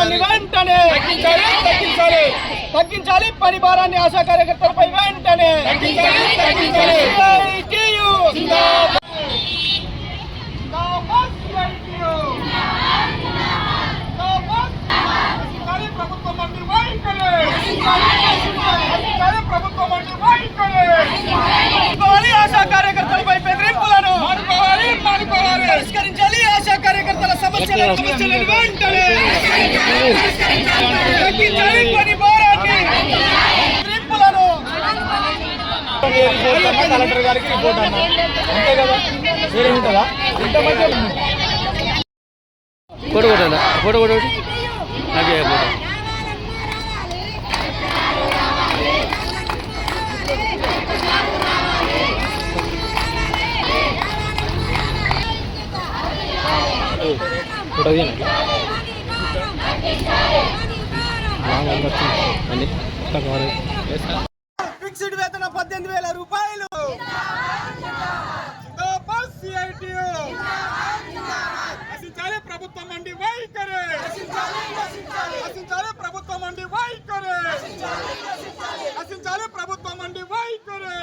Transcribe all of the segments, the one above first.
భారాన్ని వెంటనే తగ్గించాలి. తగ్గించాలి. తగ్గించాలి. పని భారాన్ని ఆశా కార్యకర్తలపై వెంటనే ఆశా కార్యకర్తలపై బెదిరింపులను పరిష్కరించాలి. ఆశా కార్యకర్తల సమస్యలను సమస్యలను వెంటనే తగ్గించాలి పని భారాన్ని బెదిరింపులను రిపోర్ట్ అన్నా కలెక్టర్ గారికి రిపోర్ట్ అన్నా. అంతే కదా? వేరే ఉంటుందా ఇంతమంది ఫోటో కొట్టండి. ఫోటో కొట్టు. నాకే ఫోటో. ఫోటో తీయండి. అండి ఫిక్స్డ్ వేతన పద్దెనిమిది వేల రూపాయలు. నశించాలి ప్రభుత్వం మండి వైఖరి. నశించాలి ప్రభుత్వం మండి వైఖరి. నశించాలి ప్రభుత్వం మండి వైఖరి.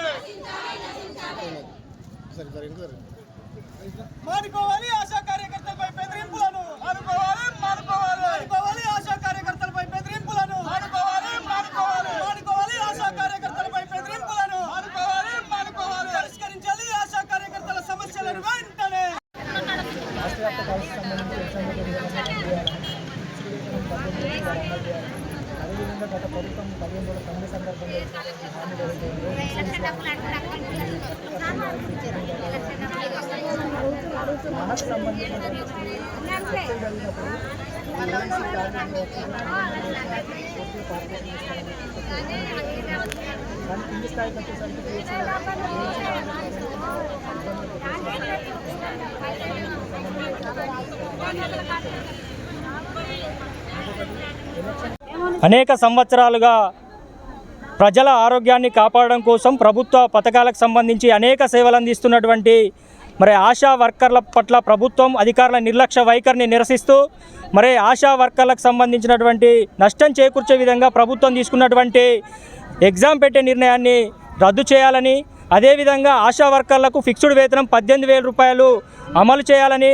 మానుకోవాలి ఆశా కార్యకర్తలపై బెదిరింపులను మానుకోవాలి మానుకోవాలి మానుకోవాలి ఆశా కార్యకర్తలపై బెదిరింపులను మానుకోవాలి మానుకోవాలి మానుకోవాలి ఆశా కార్యకర్తలపై బెదిరింపులను మానుకోవాలి మానుకోవాలి పరిష్కరించాలి ఆశా కార్యకర్తల సమస్యలను వెంటనే అదేవిధంగా గత ప్రభుత్వం పదిహేను రోజుల పండుగ సందర్భంగా మనకు కానీ కింది స్థాయికి వచ్చేసరికి ఏఎన్సీ అనేక సంవత్సరాలుగా ప్రజల ఆరోగ్యాన్ని కాపాడడం కోసం ప్రభుత్వ పథకాలకు సంబంధించి అనేక సేవలు అందిస్తున్నటువంటి మరి ఆశా వర్కర్ల పట్ల ప్రభుత్వం అధికారుల నిర్లక్ష్య వైఖరిని నిరసిస్తూ మరి ఆశా వర్కర్లకు సంబంధించినటువంటి నష్టం చేకూర్చే విధంగా ప్రభుత్వం తీసుకున్నటువంటి ఎగ్జామ్ పెట్టే నిర్ణయాన్ని రద్దు చేయాలని అదేవిధంగా ఆశా వర్కర్లకు ఫిక్స్డ్ వేతనం పద్దెనిమిది వేల రూపాయలు అమలు చేయాలని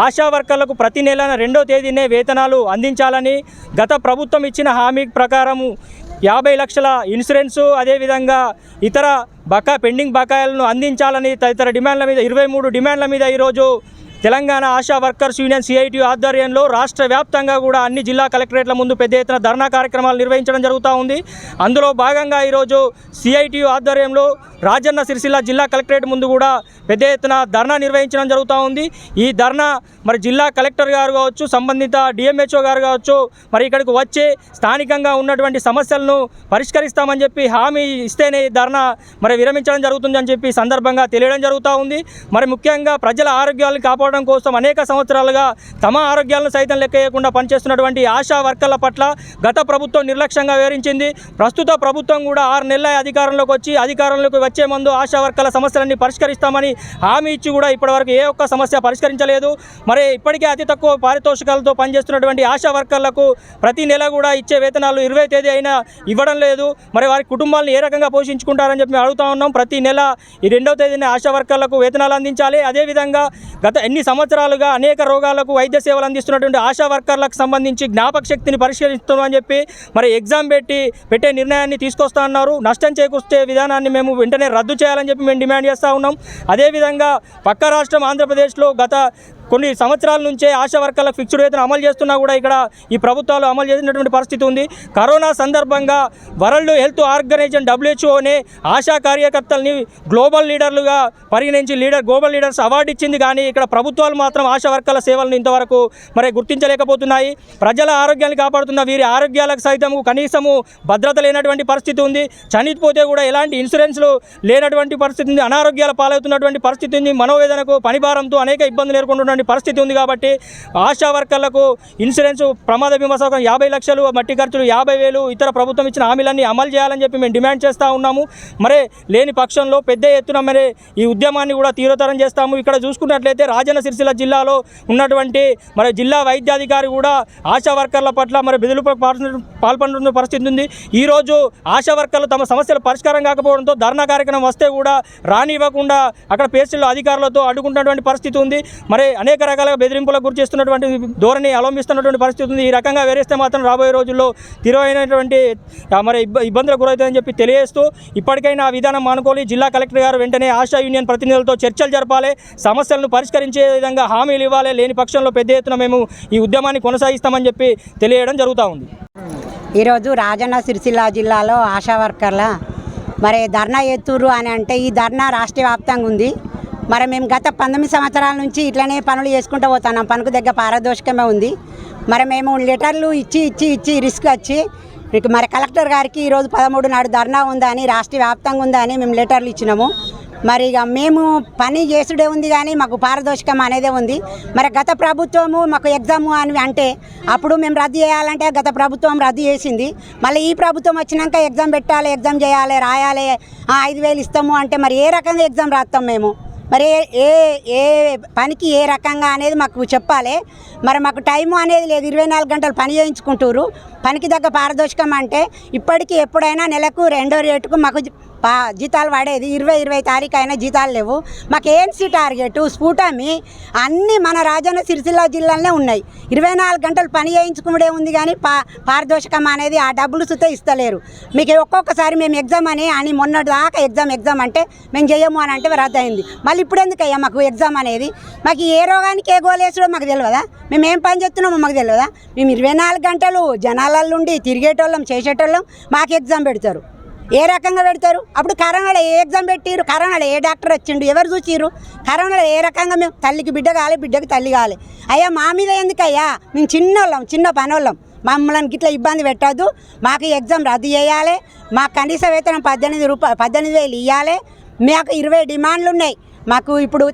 ఆశా వర్కర్లకు ప్రతి నెల రెండో తేదీనే వేతనాలు అందించాలని గత ప్రభుత్వం ఇచ్చిన హామీ ప్రకారము యాభై లక్షల ఇన్సూరెన్సు అదేవిధంగా ఇతర బకా పెండింగ్ బకాయిలను అందించాలని తదితర డిమాండ్ల మీద ఇరవై మూడు డిమాండ్ల మీద ఈరోజు Telangana ASHA workers union CIT ఆధ్వర్యంలో రాష్ట్ర వ్యాప్తంగా కూడా అన్ని జిల్లా కలెక్టరేట్ల ముందు పెద్ద ఎత్తున ధర్నా కార్యక్రమాలు నిర్వహించడం జరుగుతూ ఉంది. అందులో భాగంగా ఈరోజు సిఐటియు ఆధ్వర్యంలో రాజన్న సిరిసిల్ల జిల్లా కలెక్టరేట్ ముందు కూడా పెద్ద ఎత్తున ధర్నా నిర్వహించడం జరుగుతూ ఉంది. ఈ ధర్నా మరి జిల్లా కలెక్టర్ గారు కావచ్చు సంబంధిత డిఎంహెచ్ఓ గారు కావచ్చు మరి ఇక్కడికి వచ్చి స్థానికంగా ఉన్నటువంటి సమస్యలను పరిష్కరిస్తామని చెప్పి హామీ ఇస్తేనే ఈ ధర్నా మరి విరమించడం జరుగుతుందని చెప్పి సందర్భంగా తెలియడం జరుగుతూ ఉంది. మరి ముఖ్యంగా ప్రజల ఆరోగ్యాలను కాపాడడం కోసం అనేక సంవత్సరాలుగా తమ ఆరోగ్యాలను సైతం లెక్కేయకుండా పనిచేస్తున్నటువంటి ఆశా వర్కర్ల పట్ల గత ప్రభుత్వం నిర్లక్ష్యంగా వివరించింది ప్రస్తుత ప్రభుత్వం కూడా ఆరు నెలల అధికారంలోకి వచ్చి అధికారంలోకి వచ్చే ముందు ఆశా వర్కర్ల సమస్యలన్నీ పరిష్కరిస్తామని హామీ ఇచ్చి కూడా ఇప్పటివరకు ఏ ఒక్క సమస్య పరిష్కరించలేదు. మరి ఇప్పటికే అతి తక్కువ పారితోషికాలతో పనిచేస్తున్నటువంటి ఆశా వర్కర్లకు ప్రతి నెల కూడా ఇచ్చే వేతనాలు ఇరవై తేదీ అయినా ఇవ్వడం లేదు. మరి వారి కుటుంబాలను ఏ రకంగా పోషించుకుంటారని చెప్పి మేము అడుగుతా ఉన్నాం. ప్రతి నెల ఈ రెండవ తేదీన ఆశా వర్కర్లకు వేతనాలు అందించాలి. అదేవిధంగా గత ఎన్ని సంవత్సరాలుగా అనేక రోగాలకు వైద్య సేవలు అందిస్తున్నటువంటి ఆశా వర్కర్లకు సంబంధించి జ్ఞాపక శక్తిని పరిష్కరిస్తున్నామని చెప్పి మరి ఎగ్జామ్ పెట్టి పెట్టే నిర్ణయాన్ని తీసుకొస్తా అన్నారు. నష్టం చేకూర్చే విధానాన్ని మేము వెంటనే రద్దు చేయాలని చెప్పి మేము డిమాండ్ చేస్తూ ఉన్నాం. అదేవిధంగా పక్క రాష్ట్రం ఆంధ్రప్రదేశ్లో గత కొన్ని సంవత్సరాల నుంచే ఆశా వర్కర్లకు ఫిక్స్డ్ వేతనం అమలు చేస్తున్నా కూడా ఇక్కడ ఈ ప్రభుత్వాలు అమలు చేసినటువంటి పరిస్థితి ఉంది. కరోనా సందర్భంగా వరల్డ్ హెల్త్ ఆర్గనైజేషన్ డబ్ల్యూహెచ్ఓనే ఆశా కార్యకర్తల్ని గ్లోబల్ లీడర్లుగా పరిగణించి లీడర్ గ్లోబల్ లీడర్స్ అవార్డు ఇచ్చింది. కానీ ఇక్కడ ప్రభుత్వాలు మాత్రం ఆశా వర్కర్ల సేవలను ఇంతవరకు మరి గుర్తించలేకపోతున్నాయి. ప్రజల ఆరోగ్యాన్ని కాపాడుతున్న వీరి ఆరోగ్యాలకు సైతం కనీసము భద్రత లేనటువంటి పరిస్థితి ఉంది. చనిపోతే కూడా ఎలాంటి ఇన్సూరెన్స్లు లేనటువంటి పరిస్థితి ఉంది. అనారోగ్యాల పాలవుతున్నటువంటి పరిస్థితి ఉంది. మనోవేదనకు పనిభారంతో అనేక ఇబ్బందులు ఎదుర్కొంటున్న చేస్తున్నటువంటి పరిస్థితి ఉంది కాబట్టి ఆశా వర్కర్లకు ఇన్సూరెన్స్ ప్రమాద బీమా సౌకర్యం యాభై లక్షలు మట్టి ఖర్చులు యాభై వేలు ఇతర ప్రభుత్వం ఇచ్చిన హామీలన్నీ అమలు చేయాలని చెప్పి మేము డిమాండ్ చేస్తూ ఉన్నాము. మరి లేని పక్షంలో పెద్ద ఎత్తున మరి ఈ ఉద్యమాన్ని కూడా తీవ్రతరం చేస్తాము. ఇక్కడ చూసుకున్నట్లయితే రాజన్న సిరిసిల్ల జిల్లాలో ఉన్నటువంటి మరి జిల్లా వైద్యాధికారి కూడా ఆశా వర్కర్ల పట్ల మరి బెదిరింపులకు పాల్పడు- పాల్పడుతున్న పరిస్థితి ఉంది. ఈరోజు ఆశా వర్కర్లు తమ సమస్యలు పరిష్కారం కాకపోవడంతో ధర్నా కార్యక్రమం వస్తే కూడా రానివ్వకుండా అక్కడ పేస్టుల్లో అధికారులతో అడ్డుకుంటున్నటువంటి పరిస్థితి ఉంది. మరి అనేక అనేక రకాలుగా బెదిరింపులకు గురి చేస్తున్నటువంటి ధోరణి అవలంబిస్తున్నటువంటి పరిస్థితి ఉంది. ఈ రకంగా వేరేస్తే మాత్రం రాబోయే రోజుల్లో తీవ్రమైనటువంటి మరి ఇబ్బందులకు గురవుతుందని చెప్పి తెలియజేస్తూ ఇప్పటికైనా ఆ విధానం మానుకోవాలి జిల్లా కలెక్టర్ గారు వెంటనే ఆశా యూనియన్ ప్రతినిధులతో చర్చలు జరపాలి. సమస్యలను పరిష్కరించే విధంగా హామీలు ఇవ్వాలి. లేని పక్షంలో పెద్ద ఎత్తున మేము ఈ ఉద్యమాన్ని కొనసాగిస్తామని చెప్పి తెలియడం జరుగుతూ ఉంది. ఈరోజు రాజన్న సిరిసిల్ల జిల్లాలో ఆశా వర్కర్ల మరి ధర్నా ఎత్తురు అని అంటే ఈ ధర్నా రాష్ట్ర వ్యాప్తంగా ఉంది. మరి మేము గత పంతొమ్మిది సంవత్సరాల నుంచి ఇట్లనే పనులు చేసుకుంటూ పోతున్నాం. పనుకు దగ్గర పారదోషకమే ఉంది. మరి మేము లెటర్లు ఇచ్చి ఇచ్చి ఇచ్చి రిస్క్ వచ్చి మీకు మరి కలెక్టర్ గారికి ఈరోజు పదమూడు నాడు ధర్నా ఉందని రాష్ట్ర వ్యాప్తంగా ఉందని మేము లెటర్లు ఇచ్చినాము. మరి ఇక మేము పని చేసుడే ఉంది కానీ మాకు పారదర్శకం అనేదే ఉంది. మరి గత ప్రభుత్వము మాకు ఎగ్జామ్ అని అంటే అప్పుడు మేము రద్దు చేయాలంటే గత ప్రభుత్వం రద్దు చేసింది. మళ్ళీ ఈ ప్రభుత్వం వచ్చినాక ఎగ్జామ్ పెట్టాలి ఎగ్జామ్ చేయాలి రాయాలి ఆ, ఐదు వేలు ఇస్తాము అంటే మరి ఏ రకంగా ఎగ్జామ్ రాస్తాం మేము? మరి ఏ- ఏ పనికి ఏ రకంగా అనేది మాకు చెప్పాలి. మరి మాకు టైము అనేది లేదు. ఇరవై నాలుగు గంటలు పని చేయించుకుంటారు. పనికి తగ్గ పారదర్శకం అంటే ఇప్పటికీ ఎప్పుడైనా నెలకు రెండో రేటుకు మాకు జీతాలు పడేది ఇరవై ఇరవై తారీఖు అయినా జీతాలు లేవు. మాకు ఏఎన్సీ టార్గెట్ స్ఫూటమి అన్నీ మన రాజన్న సిరిసిల్ల జిల్లాలోనే ఉన్నాయి. ఇరవై నాలుగు గంటలు పని చేయించుకునే ఉంది కానీ పా పారదోషకం అనేది ఆ డబ్బులు సుతే ఇస్తలేరు. మీకు ఒక్కొక్కసారి మేము ఎగ్జామ్ అని అని మొన్నటి దాకా ఎగ్జామ్ ఎగ్జామ్ అంటే మేము చేయము అని అంటే రద్దు అయింది మళ్ళీ ఇప్పుడు ఎందుకు అయ్యా మాకు ఎగ్జామ్ అనేది? మాకు ఏ రోగానికి ఏ గోలేసుడో మాకు తెలియదా మేము ఏం పని చేస్తున్నామో మాకు తెలియదా మేము ఇరవై నాలుగు గంటలు జనాలలో ఉండి తిరిగేటోళ్ళం చేసేటోళ్ళం మాకు ఎగ్జామ్ పెడతారు. ఏ రకంగా పెడతారు? అప్పుడు కరోనాలో ఏ ఎగ్జామ్ పెట్టిరు కరోనాలో ఏ డాక్టర్ వచ్చిండు? ఎవరు చూసిరు కరోనాలో ఏ రకంగా మేము తల్లికి బిడ్డ కాలే బిడ్డకి తల్లి కాలే. అయ్యా మా మీద ఎందుకయ్యా? మేము చిన్నోళ్ళం చిన్న పనోళ్ళం. మమ్మల్ని గిట్ల ఇబ్బంది పెట్టద్దు. మాకు ఎగ్జామ్ రద్దు చేయాలి. మాకు కనీస వేతనం పద్దెనిమిది రూపాయలు పద్దెనిమిది వేలు ఇవ్వాలి మాకు ఇరవై డిమాండ్లు ఉన్నాయి మాకు ఇప్పుడు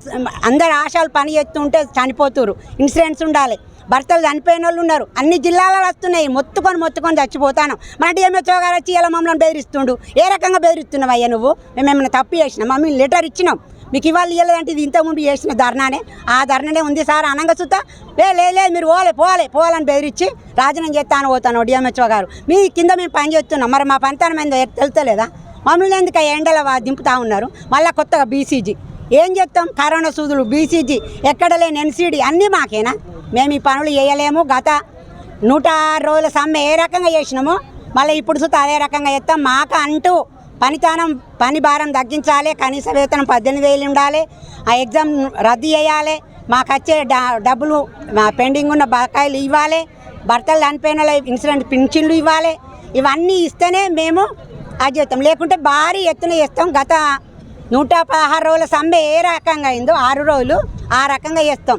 అందరు ఆశాలు పని చేస్తుంటే చనిపోతురు ఇన్సూరెన్స్ ఉండాలి. భర్తలు చనిపోయిన వాళ్ళు ఉన్నారు. అన్ని జిల్లాలలో వస్తున్నాయి. మొత్తుకొని మొత్తుకొని చచ్చిపోతాను. మన డిఎంహెచ్ఓ గారు వచ్చి ఇలా మమ్మల్ని బెదిరిస్తుండు. ఏ రకంగా బెదిరిస్తున్నావు అయ్యా నువ్వు? మేము ఏమైనా తప్పు చేసినాం. మమ్మల్ని లెటర్ ఇచ్చినాం. మీకు ఇవాళ ఇవ్వలేదంటే ఇది ఇంతకుముందు చేసిన ధర్నానే. ఆ ధర్నానే ఉంది సార్ అనంగా సుత. లే లే మీరు పోలే పోలే పోవాలని బెదిరించి రాజీనామా చేస్తాను పోతాను డిఎంహెచ్ఓ గారు. మీ కింద మేము పని చేస్తున్నాం. మరి మా పనితనం ఏందో తెలుస్తలేదా మమ్మల్ని ఎందుకు ఆ ఎండల దింపుతా ఉన్నారు? మళ్ళీ కొత్తగా బీసీజీ. ఏం చెప్తాం కరోనా సూదులు బీసీజీ. ఎక్కడ లేని ఎన్సీడీ అన్నీ మాకేనా? మేము ఈ పనులు చేయలేము. గత నూట ఆరు రోజుల సమ్మె ఏ రకంగా చేసినాము మళ్ళీ ఇప్పుడు సుత అదే రకంగా చేస్తాం. మాకు అంటూ పనితనం పని భారం తగ్గించాలి. కనీస వేతనం పద్దెనిమిది వేలు ఉండాలి. ఆ ఎగ్జామ్ రద్దు చేయాలి. మాకు వచ్చే డబ్బులు మా పెండింగ్ ఉన్న బకాయిలు ఇవ్వాలి. భర్తలు చనిపోయిన ఇన్సిడెంట్ పింఛన్లు ఇవ్వాలి. ఇవన్నీ ఇస్తేనే మేము అది చేస్తాం. లేకుంటే భారీ ఎత్తున చేస్తాం. గత నూట పదహారు రోజుల సమ్మె ఏ రకంగా అయిందో ఆరు రోజులు ఆ రకంగా చేస్తాం.